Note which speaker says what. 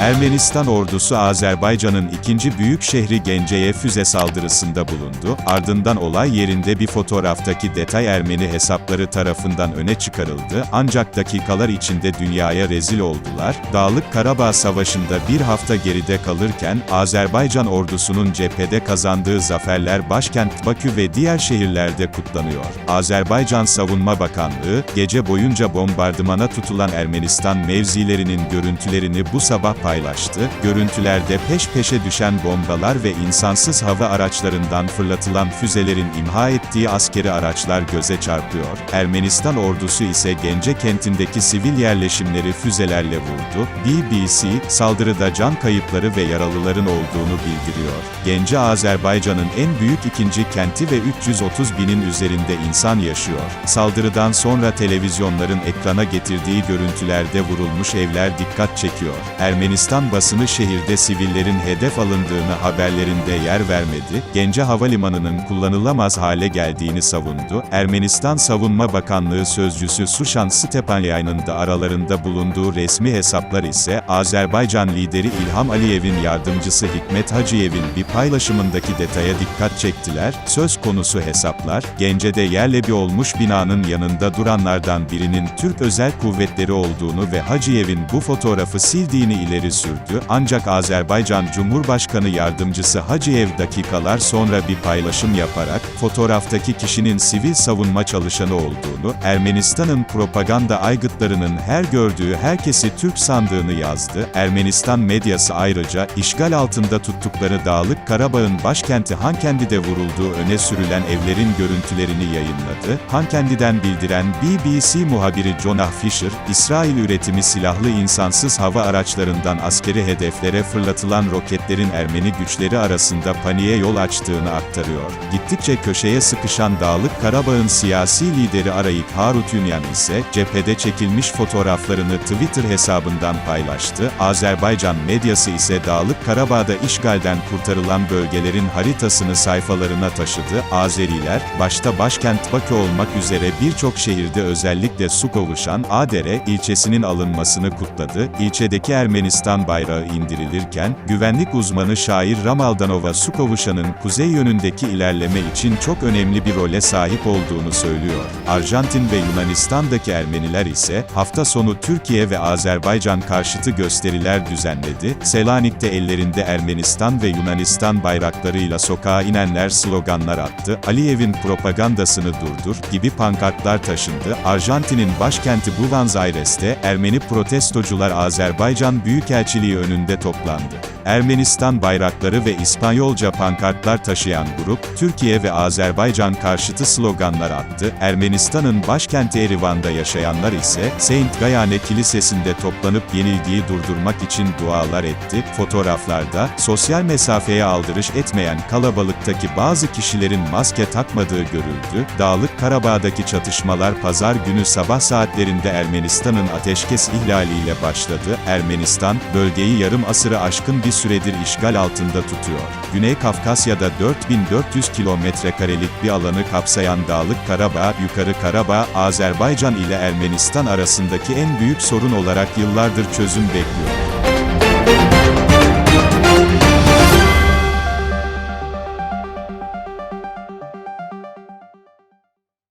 Speaker 1: Ermenistan ordusu Azerbaycan'ın ikinci büyük şehri Gence'ye füze saldırısında bulundu, ardından olay yerinde bir fotoğraftaki detay Ermeni hesapları tarafından öne çıkarıldı, ancak dakikalar içinde dünyaya rezil oldular. Dağlık Karabağ Savaşı'nda bir hafta geride kalırken, Azerbaycan ordusunun cephede kazandığı zaferler başkent Bakü ve diğer şehirlerde kutlanıyor. Azerbaycan Savunma Bakanlığı, gece boyunca bombardımana tutulan Ermenistan mevzilerinin görüntülerini bu sabah paylaştı. Görüntülerde peş peşe düşen bombalar ve insansız hava araçlarından fırlatılan füzelerin imha ettiği askeri araçlar göze çarpıyor. Ermenistan ordusu ise Gence kentindeki sivil yerleşimleri füzelerle vurdu. BBC, saldırıda can kayıpları ve yaralıların olduğunu bildiriyor. Gence Azerbaycan'ın en büyük ikinci kenti ve 330 binin üzerinde insan yaşıyor. Saldırıdan sonra televizyonların ekrana getirdiği görüntülerde vurulmuş evler dikkat çekiyor. Ermenistan basını şehirde sivillerin hedef alındığını haberlerinde yer vermedi, Gence Havalimanı'nın kullanılamaz hale geldiğini savundu. Ermenistan Savunma Bakanlığı Sözcüsü Suşan Stepanyan'ın da aralarında bulunduğu resmi hesaplar ise, Azerbaycan lideri İlham Aliyev'in yardımcısı Hikmet Hacıyev'in bir paylaşımındaki detaya dikkat çektiler. Söz konusu hesaplar, Gence'de yerle bir olmuş binanın yanında duranlardan birinin Türk Özel Kuvvetleri olduğunu ve Hacıyev'in bu fotoğrafı sildiğini ileri sürdü. Ancak Azerbaycan Cumhurbaşkanı Yardımcısı Hacıyev dakikalar sonra bir paylaşım yaparak, fotoğraftaki kişinin sivil savunma çalışanı olduğunu, Ermenistan'ın propaganda aygıtlarının her gördüğü herkesi Türk sandığını yazdı. Ermenistan medyası ayrıca, işgal altında tuttukları Dağlık Karabağ'ın başkenti Hankendi'de vurulduğu öne sürülen evlerin görüntülerini yayınladı. Hankendi'den bildiren BBC muhabiri Jonah Fisher, İsrail üretimi silahlı insansız hava araçlarından askeri hedeflere fırlatılan roketlerin Ermeni güçleri arasında paniğe yol açtığını aktarıyor. Gittikçe köşeye sıkışan Dağlık Karabağ'ın siyasi lideri Arayik Harutyunyan ise, cephede çekilmiş fotoğraflarını Twitter hesabından paylaştı. Azerbaycan medyası ise Dağlık Karabağ'da işgalden kurtarılan bölgelerin haritasını sayfalarına taşıdı. Azeriler, başta başkent Bakü olmak üzere birçok şehirde özellikle su kovuşan Adere ilçesinin alınmasını kutladı. İlçedeki Ermenistan bayrağı indirilirken, güvenlik uzmanı şair Ramaldanova Sukovuşa'nın kuzey yönündeki ilerleme için çok önemli bir role sahip olduğunu söylüyor. Arjantin ve Yunanistan'daki Ermeniler ise, hafta sonu Türkiye ve Azerbaycan karşıtı gösteriler düzenledi. Selanik'te ellerinde Ermenistan ve Yunanistan bayraklarıyla sokağa inenler sloganlar attı. Aliyev'in propagandasını durdur gibi pankartlar taşındı. Arjantin'in başkenti Buenos Aires'te Ermeni protestocular Azerbaycan Büyükelçiliği önünde toplandı. Ermenistan bayrakları ve İspanyolca pankartlar taşıyan grup, Türkiye ve Azerbaycan karşıtı sloganlar attı. Ermenistan'ın başkenti Erivan'da yaşayanlar ise, Saint Gayane Kilisesi'nde toplanıp yenilgiyi durdurmak için dualar etti. Fotoğraflarda, sosyal mesafeye aldırış etmeyen kalabalıktaki bazı kişilerin maske takmadığı görüldü. Dağlık Karabağ'daki çatışmalar pazar günü sabah saatlerinde Ermenistan'ın ateşkes ihlaliyle başladı. Ermenistan, bölgeyi yarım asırı aşkın bir süredir işgal altında tutuyor. Güney Kafkasya'da 4400 kilometrekarelik bir alanı kapsayan Dağlık Karabağ, Yukarı Karabağ, Azerbaycan ile Ermenistan arasındaki en büyük sorun olarak yıllardır çözüm bekliyor.